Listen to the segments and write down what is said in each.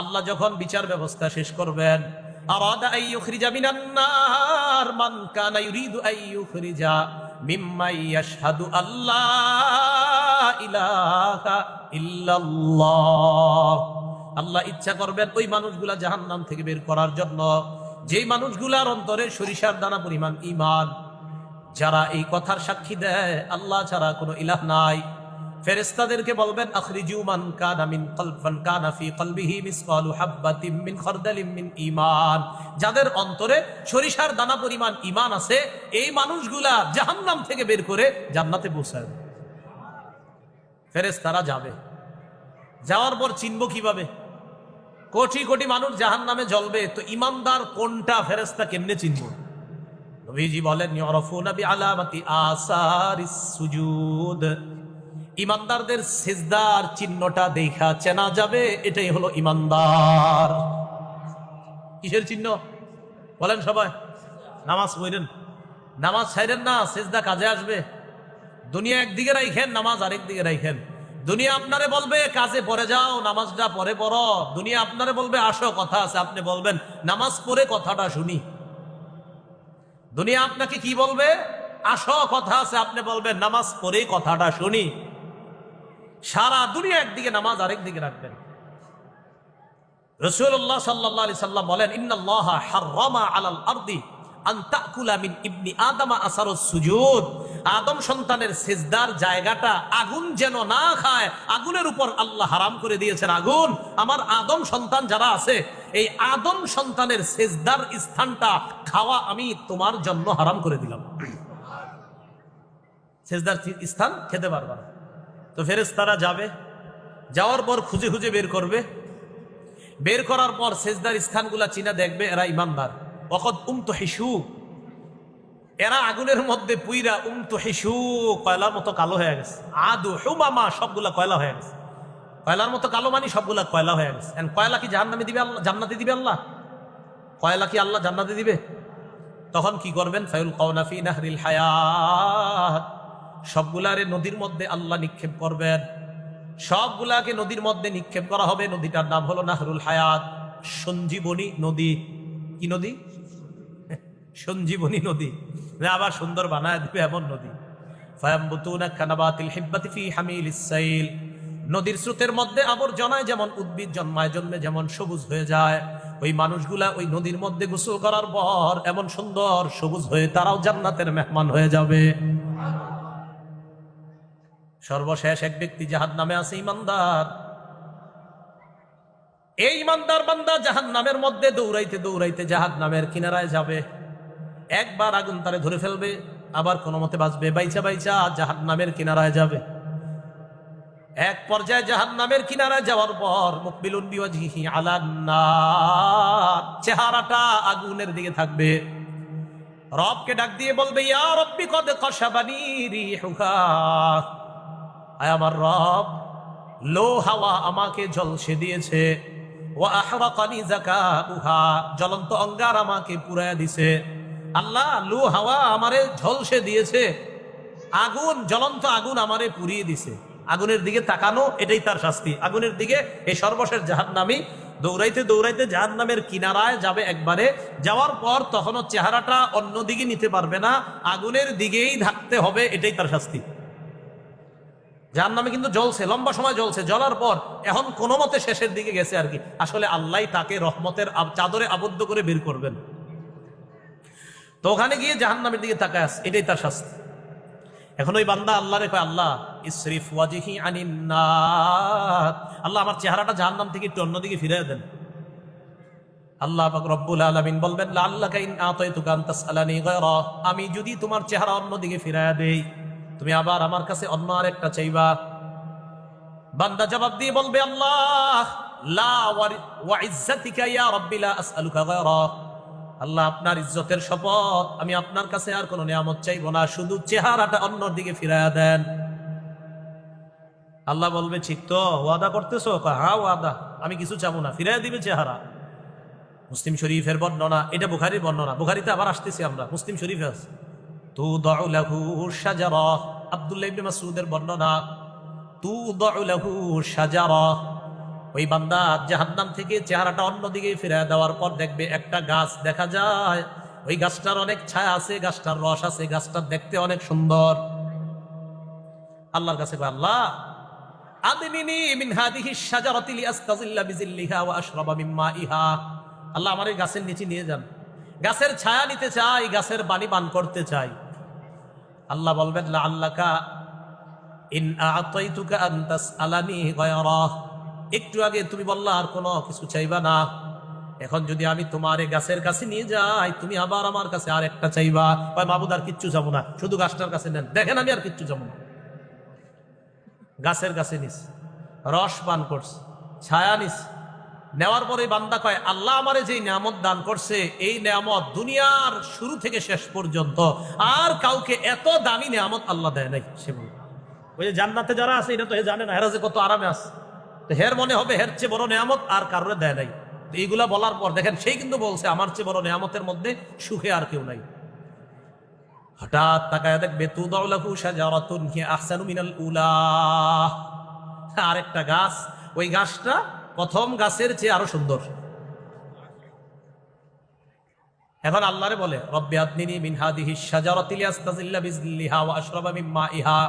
আল্লাহ যখন বিচার ব্যবস্থা শেষ করবেন ইয়াশহাদু আল্লাহ ইল্লাল্লাহ। আল্লাহ ইচ্ছা করবেন ওই মানুষগুলা জাহান্নাম থেকে বের করার জন্য। যেই মানুষগুলার অন্তরে সরিষার দানা পরিমাণ ইমান যারা এই কথার সাক্ষী দেয়, আল্লাহ ছাড়া কোনো ইলাহ নাই। ফেরেস্তাদেরকে বলবেন, আখরিজু মান কানা মিন কলফান কানা ফি কলবিহি মিসকালু হাব্বাতিম মিন খারদালিম মিন ঈমান। যাদের অন্তরে সরিষার দানা পরিমাণ ঈমান আছে, এই মানুষগুলা জাহান্নাম থেকে বের করে জান্নাতে পৌঁছায় ফেরেশতারা যাবে। যাওয়ার পর চিনব কীভাবে? কোটি কোটি মানুষ জাহান্নামে জ্বলবে, তো ইমানদার কোনটা ফেরেশতা কেমনে চিনব? নবীজি বলেন বিআলামাতি আসারিস সুজুদ। ইমানদারদের সিজদার চিহ্নটা দেখা চেনা যাবে, এটাই হলো ইমানদার। কিসের চিহ্ন? বলেন সবাই। নামাজ পড়েন। নামাজ ছাইরেন না, সিজদা কাজে আসবে। দুনিয়া একদিকে রাইখেন, নামাজ আরেক দিকে রাইখেন। দুনিয়া আপনারে বলবে, কাজে পড়ে যাও, নামাজটা পরে পড়ো। দুনিয়া আপনারে বলবে, আসো, কথা আছে, আপনি বলবেন, নামাজ পড়ে কথাটা শুনি। দুনিয়া আপনাকে কি বলবে? আসো, কথা আছে, আপনি বলবেন, নামাজ পড়ে কথাটা শুনি। সারা দুনিয়া একদিকে, নামাজ আরেক দিকে রাখবেন। রসুল্লাহ সাল্লাহ সাল্লাম বলেন, ইন্নাল্লাহ হাররামা আলাল আরদি জায়গাটা আগুন যেন না খায়, আগুনের উপর আল্লাহ হারাম করে দিয়েছেন আগুন। আমার আদম সন্তান যারা আছে, এই আদম সন্তানের সেজদার স্থানটা খাওয়া আমি তোমার জন্য হারাম করে দিলাম। সেজদার স্থান খেতে পারবা না। তো ফেরেশতারা যাবে। যাওয়ার পর খুঁজে খুঁজে বের করবে। বের করার পর সেজদার স্থানগুলা চিনা দেখবে, এরা ইমানদার। অকদ উমতো হিসু। এরা আগুনের মধ্যে পুইরা উমতো হিসু, কয়লার মতো কালো হয়ে গেছে। আদু, হুমামা, সবগুলা কয়লা হয়ে গেছে। কয়লার মতো কালো মানি সবগুলা কয়লা হয়ে গেছে। কয়লা কি জাহান্নামে দিবে আল্লাহ? জান্নাতে দিবে আল্লাহ? কয়লা কি আল্লাহ জান্নাতে দিবে? তখন কি করবেন? ফাইল কওনাফি নাহরিল হায়াত। সবগুলারে নদীর মধ্যে আল্লাহ নিক্ষেপ করবেন। সবগুলাকে নদীর মধ্যে নিক্ষেপ করা হবে। নদীটার নাম হলো নাহরুল হায়াত। সঞ্জীবনী নদী। কি নদী? সঞ্জীবনী নদী। আবার সুন্দর বানায় দিবে এমন নদী। নদীর স্রোতের মধ্যে আবর্জনায় যেমন উদ্ভিদ জন্মায়, জন্মে যেমন সবুজ হয়ে যায়, ওই মানুষগুলা ওই নদীর মধ্যে গোসল করার পর এমন সুন্দর সবুজ হয়ে তারাও জান্নাতের মেহমান হয়ে যাবে। সর্বশেষ এক ব্যক্তি জাহান নামে আছে ইমানদার। এই ইমানদার বান্দা জাহান নামের মধ্যে দৌড়াইতে দৌড়াইতে জাহান নামের কিনারায় যাবে। একবার আগুন তারে ধরে ফেলবে, আবার কোনো মতে বাঁচবে। বাইচা বাইচা জাহান নামের কিনারায় যাবে। এক পর্যায়ে জাহান নামের কিনারায় যাওয়ার পর মুকবিলুন বিওয়াজিহি আলান্নার। চেহারাটা আগুনের দিকে থাকবে। রবকে ডাক দিয়ে বলবে, ইয়া রব্বি কদ কশাবানি রিহুকা আয় আমার রব, লো হাওয়া আমাকে ঝলসে দিয়েছে। ও আহরাকানি জাকা উহা জ্বলন্ত অঙ্গার আমাকে পুরায়া দিছে। আল্লাহ, লু হাওয়া আমারে ঝলসে দিয়েছে। আগুন, জ্বলন্ত আগুন আমারে পুড়িয়ে দিছে। আগুনের দিকে তাকানো, এটাই তার শাস্তি। আগুনের দিকে এই সর্বশেষ জাহান্নামী। দৌড়াইতে দৌড়াইতে জাহান্নামের কিনারায় যাবে একবারে। যাওয়ার পর তখনও চেহারাটা অন্য দিকে নিতে পারবে না। আগুনের দিকেই থাকতে হবে, এটাই তার শাস্তি। যার নামে কিন্তু জ্বলছে লম্বা সময় জ্বলছে। জ্বলার পর এখন কোনো মতে শেষের দিকে গেছে আর কি। আসলে আল্লাহ তাকে রহমতের চাদরে আবদ্ধ করে বের করবেন। তো ওখানে গিয়ে জাহান নামের দিকে তাকায় আছে, এটাই তার শাস্তি। এখন ওই বান্দা আল্লাহ রে কয় আল্লাহ ইসরিফ ওয়াজিহি আনিন্নাত আল্লাহ আমার চেহারাটা জাহান নাম থেকে একটু অন্যদিকে ফিরে দেন। আল্লাহ রব্বুল আলামিন বলবেন আল্লাহ ইন আতাইতুকা আন তাসআলানি গায়রা। আমি যদি তোমার চেহারা অন্যদিকে ফিরায়া দেই তুমি আবার আমার কাছে অন্য আরেকটা চাইবা। বান্দা জবাব দিয়ে বলবে, আল্লাহ আল্লাহ, আপনার ইজ্জতের শপথ, আমি আপনার কাছে আর কোনো নিয়ামত চাইব না, শুধু চেহারাটা অন্যর দিকে ফিরায়া দেন। আল্লাহ বলবে, ঠিক তো, ওয়াদা করতেছো? হ্যাঁ ওয়াদা, আমি কিছু চাবো না, ফিরাইয়া দিবে চেহারা। মুসলিম শরীফের বর্ণনা, এটা বুখারির বর্ণনা, বুখারিতে আবার আসতেছি আমরা, মুসলিম শরীফে আছে। বর্ণনা তু ওই থেকে চেহারাটা অন্যদিকে ফিরে দেওয়ার পর দেখবে একটা গাছ দেখা যায়। ওই গাছটার অনেক ছায়া আছে, গাছটার রস আছে দেখতে অনেক সুন্দর। আল্লাহর কাছে আল্লাহ হাদিহি মাইহা। আল্লাহ আমার এই গাছের নিচে নিয়ে যান। গাছের ছায়া নিতে চাই, গাছের পানি পান করতে চাই। আল্লাহ বলবেন লা আল্লাকা ইন আতাইতুকা আন তাসআলানি গায়রা। একটু আগে তুমি বললা, আর কোনো কিছু চাইবা না। এখন যদি আমি তোমার গাছের কাছে নিয়ে যাই, তুমি আবার আমার কাছে আর একটা চাইবা। কয়, মাবুদ, আর কিচ্ছু যাব না। শুধু গাছটার কাছে নেন। দেখেন, আমি আর কিচ্ছু যাব না। গাছের কাছে নিস, রস পান করছে ছায়া নিস নেওয়ার পরে বান্দা কয়, আল্লাহ আমারে যে নিয়ামত দান করছে, এই নিয়ামত দুনিয়ার শুরু থেকে শেষ পর্যন্ত। আর কাউকে এত দামি নিয়ামত আল্লাহ দেয় নাই, সে বলে। ওই যে জান্নাতে যারা আছে এটা তো হে জানে না, হেরা যে কত আরামে আছে। তো হের মনে হবে হের চেয়ে বড় নিয়ামত আর কারোর দেয় নাই। তো এইগুলা বলার পর দেখেন, সেই কিন্তু বলছে, আমার চেয়ে বড় নিয়ামতের মধ্যে সুখে আর কেউ নাই। হঠাৎ তাকায় দেখবে তু দৌলাহু শাজারাতুন, হিয়া আহসানু মিনাল উলা। আরেকটা গাছ, ওই গাছটা প্রথম গাছের চেয়ে আরও সুন্দর। এখন আল্লাহরে বলে মাইহা।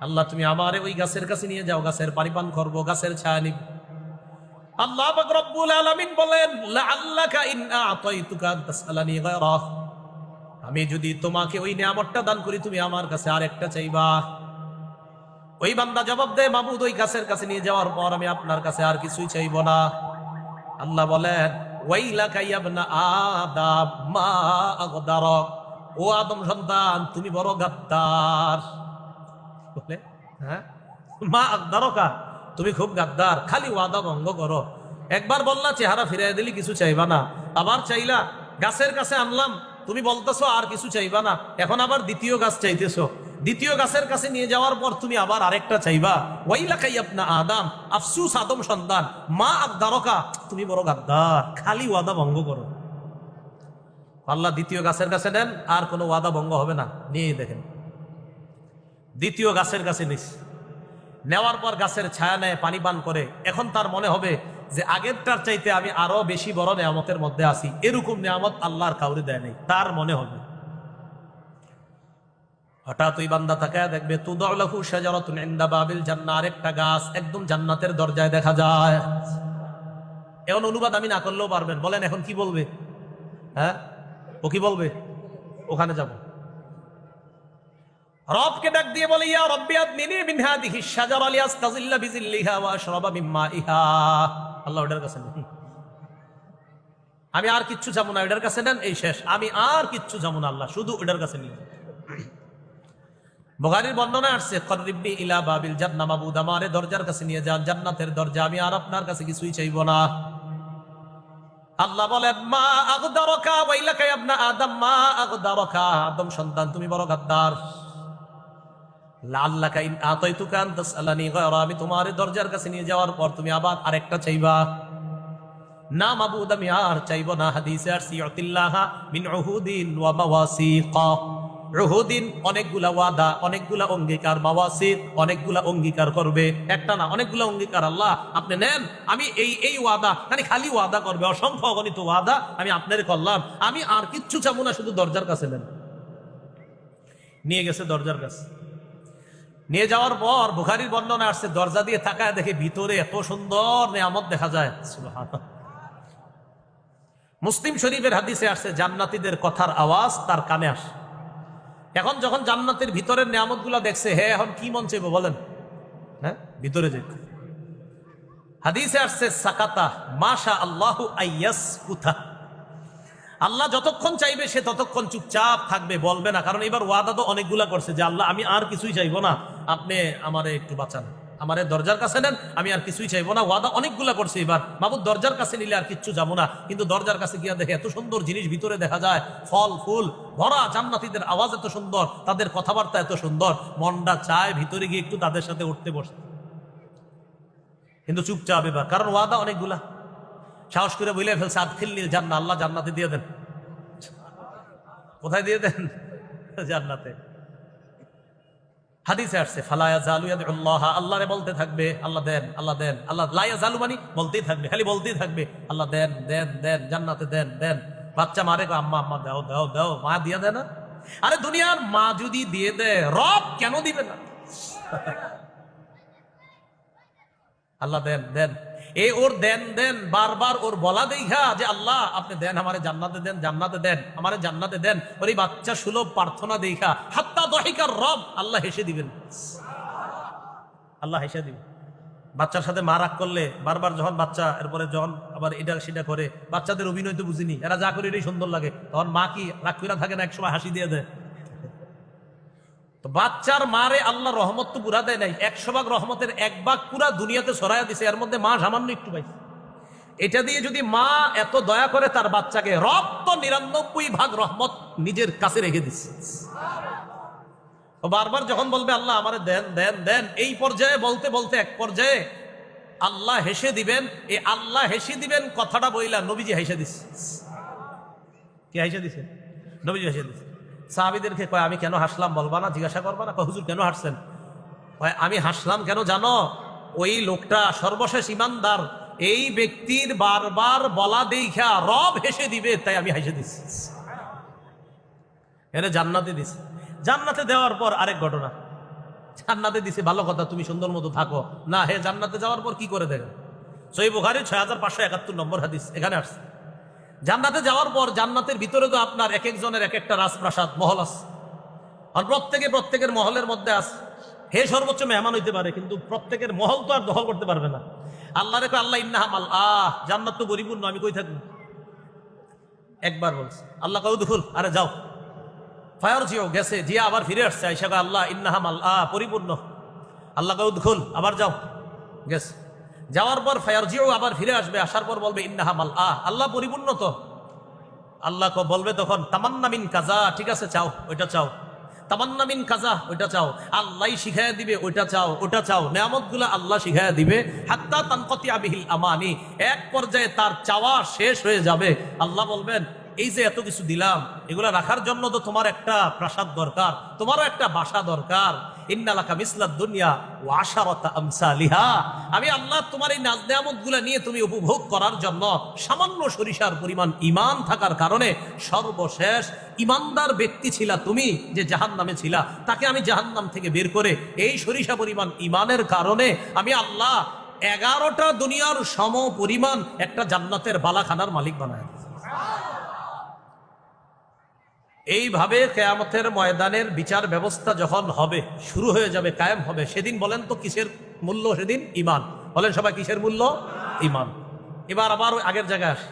আল্লাহ, তুমি আমারে ওই গাছের কাছে নিয়ে যাও, গাছের পানি পান করব, গাছের ছায়া নিব। আল্লাহ পাক রব্বুল আলামিন বলেন ইন আমি যদি তোমাকে ওই নিয়ামতটা দান করি, তুমি আমার কাছে আরেকটা চাইবা। ওই বান্দা জবাব দেয়, মাবুদ, ওই গাছের কাছে নিয়ে যাওয়ার পর আমি আপনার কাছে আর কিছুই চাইব না। আল্লাহ বলেন ও আদম তুমি গাদ্দার। হ্যাঁ? তুমি খুব গাদ্দার, খালি ওয়াদা করো। একবার বললা, চেহারা ফিরাই কিছু না। আবার চাইলা, গাছের কাছে আনলাম, তুমি বলতেছো, আর কিছু চাইবা না। এখন আবার দ্বিতীয় গাছ চাইতেছো। দ্বিতীয় গাছের কাছে নিয়ে যাওয়ার পর তুমি আবার আরেকটা চাইবা। ওয়াইলা কাই আপনা আদাম, আফসুস আদম সন্তান, মা আগদারকা তুমি বড় গাদ্দার, খালি ওয়াদা ভঙ্গ করো। আল্লাহ দ্বিতীয় গাছের কাছে নেন আর কোনো ওয়াদা ভঙ্গ হবে না। নিয়ে দেখেন। দ্বিতীয় গাছের কাছে নিস। নেওয়ার পর গাছের ছায়া নেয়, পানি পান করে। এখন তার মনে হবে যে আগেরটার চাইতে আমি আরও বেশি বড় নেয়ামতের মধ্যে আছি। এরকম নেয়ামত আল্লাহর কাউরে দেয় নাই। তার মনে হবে। হঠাৎ ওই বান্দা তাকায় দেখবে তু দলাহু জান্নাহ। আরেকটা গাছ একদম জান্নাতের দরজায় দেখা যায়। এখন অনুবাদ আমি না করলেও পারবেন। বলেন, এখন কি বলবে? হ্যাঁ? ও কি বলবে? ওখানে যাব। রবকে ডাক দিয়ে বলে, ইয়া রব্বি আদনিনি মিন হাদিহি শাজারা লিয়াস্তাজিল্লা বিজিল্লিহা ওয়া আশরাবা মিন মাইহা আল্লাহ ওটার কাছে। আমি আর কিচ্ছু যাব না, ওটার কাছে নেন, এই শেষ। আমি আর কিচ্ছু যাব না, আল্লাহ, শুধু ওটার কাছে নিয়ে যান। বুখারীর বর্ণনা আসছে করিবনি ইলা বাবিল জান্নাহ, মাবুদ, আমারে দরজার কাছে নিয়ে যান, জান্নাতের দরজা, আমি আর আপনার কাছে কিছুই চাইব না। আল্লাহ বলেন, মা আগদারকা ওয়াইলাকা ইবনা আদম, মা আগদারকা, আদম সন্তান, তুমি বড় গাদ্দার। লাল্লাকা ইন আতাইতুকা আন তাসআলানি গায়রা, আমি তোমার দরজার কাছে নিয়ে যাওয়ার পর তুমি আবার আরেকটা চাইবা। না মাবুদ, আমি আর চাইব না। হাদিসে আর সিয়তিল্লাহা মিন উহুদিন ওয়া মাওয়াসিক। উহুদিন অনেকগুলা ওয়াদা, অনেকগুলা অঙ্গীকার মাওয়াসিক অনেকগুলা অঙ্গীকার করবে। একটা না, অনেকগুলা অঙ্গীকার, আল্লাহ, আপনি নেন, আমি এই এই ওয়াদা মানে খালি ওয়াদা করবে, অসংখ্য অগণিত ওয়াদা আমি আপনার করলাম। আমি আর কিচ্ছু চাবো না, শুধু দরজার কাছে নেন। নিয়ে গেছে দরজার কাছে। নিয়ে যাওয়ার পর বুখারির বর্ণনা আসছে, দরজা দিয়ে তাকায় দেখে ভিতরে এত সুন্দর নিয়ামত দেখা যায়। মুসলিম শরীফের হাদিসে আসছে, জান্নাতীদের কথার আওয়াজ তার কানে আসে। এখন যখন জান্নাতের ভিতরের নিয়ামতগুলা দেখছে, হে, এখন কি মন চাইব বলেন? হ্যাঁ ভিতরে যে হাদিসে আসছে, সাকাতা মাশা আল্লাহ আইয়াস কুথা আল্লাহ যতক্ষণ চাইবে, সে ততক্ষণ চুপচাপ থাকবে, বলবে না। কারণ এবার ওয়াদা তো অনেকগুলা করছে যে, আল্লাহ, আমি আর কিছুই চাইব না। আপনি আমারে একটু বাঁচান। আমারে দরজার কাছে নেন, আমি আর কিছুই চাইব না। ওয়াদা অনেকগুলা করছে এবার। মাবুদ দরজার কাছে নিলে আর কিচ্ছু যাব না। কিন্তু দরজার কাছে গিয়া দেখে এত সুন্দর জিনিস ভিতরে দেখা যায়। ফল, ফুল, ভরা জান্নাতিদের আওয়াজ এত সুন্দর, তাদের কথাবার্তা এত সুন্দর। মনটা চায় ভিতরে গিয়ে একটু তাদের সাথে উঠতে বসে। কিন্তু চুপচাপ এবার, কারণ ওয়াদা অনেকগুলা। সাহস করে বলে ফেলছে, আদখিল নীল জান্না আল্লাহ জান্নাতে দিয়ে দেন। কোথায় দিয়ে দেন? জান্নাতে। হাদিসে আসছে, ফালায়া জালু আল্লাহ আল্লাহরে বলতে থাকবে, আল্লাহ দেন আল্লাহ দেন, আল্লাহ লাইয়া জালু মানি বলতেই থাকবে, খালি বলতেই থাকবে, আল্লাহ দেন দেন দেন, জান্নাতে দেন দেন। বাচ্চা মারে আম্মা আম্মা, দাও দাও দাও, মা দিয়ে দেয় না? আরে দুনিয়ার মা যদি দিয়ে দেয়, রব কেন দিবে না? আল্লাহ দেন দেন। এই ওর দেন দেন, বারবার ওর বলা দেখা যে, আল্লাহ, আপনি দেন, আমারে জান্নাতে দেন জান্নাতে দেন, আমারে জান্নাতে দেন। ওর এই বাচ্চা সুলভ প্রার্থনা দেখা হাত্তা দহিকার রব, আল্লাহ হেসে দিবেন। আল্লাহ হেসে দিবেন। বাচ্চার সাথে মা করলে বারবার যখন বাচ্চা, এরপরে যখন আবার এটা সেটা করে, বাচ্চাদের অভিনয় তো বুঝিনি, এরা যা করে এটাই সুন্দর লাগে। তখন মা কি রাগ করে থাকে না, একসময় হাসি দিয়ে দেয়? তো বাচ্চার মারে আল্লাহ রহমত তো পুরা দেয় নাই, একশো ভাগ রহমতের এক ভাগ পুরা দুনিয়াতে ছড়াইয়া দিছে, এর মধ্যে মা সামান্য একটু পাইছে। এটা দিয়ে যদি মা এত দয়া করে তার বাচ্চাকে রব নিরানব্বই ভাগ রহমত নিজের কাছে রেখে দিচ্ছে বারবার যখন বলবে আল্লাহ আমার দেন দেন দেন এই পর্যায়ে বলতে বলতে এক পর্যায়ে আল্লাহ হেসে দিবেন এই আল্লাহ হেসে দিবেন কথাটা বইলা নবীজি হেসে দিচ্ছে কে হেসে দিছে? নবীজি হেসে দিছে। সাহাবিদেরকে কয় আমি কেন হাসলাম? বলবা না জিজ্ঞাসা করবা না? কয়, হুজুর কেন হাসছেন? কয়, আমি হাসলাম কেন জানো? ওই লোকটা সর্বশেষ ইমানদার। এই ব্যক্তির বারবার বলা দেখা রব হেসে দিবে তাই আমি হেসে দিচ্ছি এনে জান্নাতে দিছে। জান্নাতে দেওয়ার পর আরেক ঘটনা। জান্নাতে দিছে, ভালো কথা, তুমি সুন্দর মতো থাকো। না, হে, জান্নাতে যাওয়ার পর কি করে দেখো সই বুখারি ছয় হাজার পাঁচশো একাত্তর নম্বর হাদিস, এখানে আসছে। জান্নাতে যাওয়ার পর জান্নাতের ভিতরে তো আপনার এক একজনের এক একটা রাজপ্রাসাদ, মহল আছে। আর প্রত্যেকে প্রত্যেকের মহলের মধ্যে আছে। হে, সর্বোচ্চ মেহমান হইতে পারে, কিন্তু প্রত্যেকের মহল তো আর দখল করতে পারবে না। আল্লাহ রেখো আল্লাহ ইন্নাহাম আল আহ, জান্নাত তো পরিপূর্ণ, আমি কই থাকব? একবার বলছি, আল্লাহ কাউ আরে যাও। ফায়ার জিও গেছে জিয়া আবার ফিরে আসছে, আইসা আল্লাহ ইন্নাহাম আল আহ পরিপূর্ণ। আল্লাহ কাউ দুখুল আবার যাও। গেছে। যাওয়ার পর ফায়ার জিও আবার ফিরে আসবে, আসার পর বলবে ইন্নাহাম আল আহ আল্লাহ পরিপূর্ণ তো। আল্লাহ বলবে তখন, তামান্না মিন কাজা, ঠিক আছে, চাও, ওইটা চাও। তামান্না মিন কাজা, ওইটা চাও। আল্লাহ শিখাইয়া দিবে, ওইটা চাও ওটা চাও। নেয়ামতগুলা আল্লাহ শিখাইয়া দিবে। হাত্তা তানকতি আবিহিল আমানি। এক পর্যায়ে তার চাওয়া শেষ হয়ে যাবে। আল্লাহ বলবেন এই যে এত কিছু দিলাম, এগুলা রাখার জন্য তো তোমার একটা প্রাসাদ দরকার, তোমারও একটা বাসা দরকার। ইন্নালাকা মিসলাদ দুনিয়া ও আশারতা আমি আল্লাহ তোমার এই নাজ নেয়ামতগুলা নিয়ে তুমি উপভোগ করার জন্য সামান্য সরিষার পরিমাণ ইমান থাকার কারণে সর্বশেষ ইমানদার ব্যক্তি ছিলা তুমি যে জাহান নামে ছিলা। তাকে আমি জাহান নাম থেকে বের করে এই সরিষা পরিমাণ ইমানের কারণে আমি আল্লাহ এগারোটা দুনিয়ার সম পরিমাণ একটা জান্নাতের বালাখানার মালিক বানায়। এইভাবে কেয়ামতের ময়দানের বিচার ব্যবস্থা যখন হবে, শুরু হয়ে যাবে, কায়েম হবে, সেদিন বলেন তো কিসের মূল্য সেদিন? ইমান বলেন সবাই কিসের মূল্য? ইমান এবার আবার আগের জায়গায় আসে।